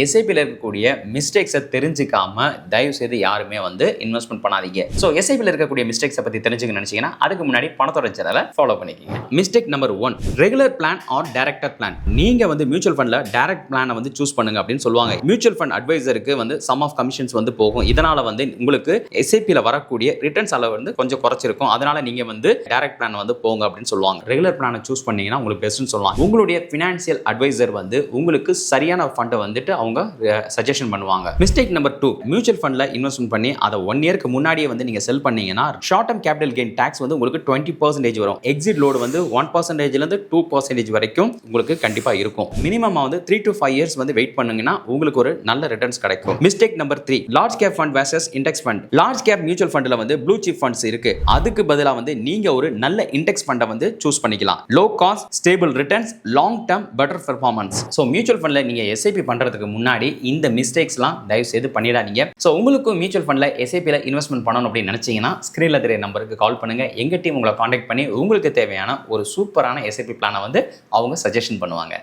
எஸ்ஐபியில் இருக்கக்கூடிய மிஸ்டேக்ஸை தெரிஞ்சுக்காம தயவு செய்து யாருமே வந்து இன்வெஸ்ட்மெண்ட் பண்ணாதீங்க. ஸோ எஸ்ஐபியில் இருக்கக்கூடிய மிஸ்டேக்ஸை பற்றி தெரிஞ்சுக்க நினச்சிங்கன்னா அதுக்கு முன்னாடி பணத்தோட சேனலை ஃபாலோ பண்ணிக்கோங்க. Mistake number one regular plan or director plan நீங்கள் வந்து மியூச்சுவல் ஃபண்டில் டேரக்ட் பிளானை வந்து சூஸ் பண்ணுங்க அப்படின்னு சொல்லுவாங்க. மியூச்சுவல் ஃபண்ட் அட்வைசருக்கு வந்து சம் ஆஃப் கமிஷன்ஸ் வந்து போகும். இதனால் வந்து உங்களுக்கு எஸ்ஐபியில் வரக்கூடிய ரிட்டர்ன்ஸ் அளவு வந்து கொஞ்சம் குறைச்சிருக்கும். அதனால் நீங்கள் வந்து டேரக்ட் பிளான் வந்து போங்க அப்படின்னு சொல்லுவாங்க. ரெகுலர் பிளானை சூஸ் பண்ணீங்கன்னா உங்களுக்கு பெஸ்ட்னு சொல்லலாம் உங்களுடைய ஃபினான்சியல் அட்வைசர் வந்து உங்களுக்கு சரியான ஃபண்டை வந்துட்டு அவங்க சஜஷன் பண்ணுவாங்க. மிஸ்டேக் நம்பர் டூ மியூச்சுவல் ஃபண்ட்ல இன்வெஸ்ட்மெண்ட் பண்ணி அதை ஒன் இயர்க்கு முன்னாடியே வந்து நீங்க செல் பண்ணீங்கன்னா short term capital gain tax வந்து உங்களுக்கு டுவெண்ட்டி பர்சன்டேஜ் வரும். எக்ஸிட் லோடு வந்து ஒன் பர்சன்டேஜ்லேருந்து டூ பர்சன்டேஜ் வரைக்கும் உங்களுக்கு கண்டிப்பாக இருக்கும். மினிமம் வந்து த்ரீ டு ஃபைவ் இயர்ஸ் வந்து வெயிட் பண்ணுங்கன்னா உங்களுக்கு ஒரு நல்ல ரிட்டர்ன்ஸ் கிடைக்கும். Mistake number three large cap fund versus index fund large cap mutual ஃபண்டில் வந்து ப்ளூ சிப் ஃபண்ட்ஸ் இருக்கு. அதுக்கு பதிலாக வந்து நீங்க ஒரு நல்ல இண்டெக்ஸ் ஃபண்டை வந்து சூஸ் பண்ணிக்கலாம். Low cost stable returns long term better performance so mutual ஃபண்டில் நீங்க எஸ்ஐபி பண்றதுக்கு முன்னாடி இந்த மிஸ்டேக்ஸ்லாம் தயவு செய்து பண்ணிடாதீங்க. ஸோ உங்களுக்கும் மியூச்சுவல் ஃபண்டில் எஸ்ஐபியில் இன்வெஸ்ட்மெண்ட் பண்ணணும் அப்படின்னு நினச்சிங்கன்னா ஸ்க்ரீனில் தெரிய நம்பருக்கு கால் பண்ணுங்க. எங்கள் டீம் உங்களை காண்டாக்ட் பண்ணி உங்களுக்கு தேவையான ஒரு சூப்பரான எஸ்ஐபி பிளானை வந்து அவங்க சஜஷன் பண்ணுவாங்க.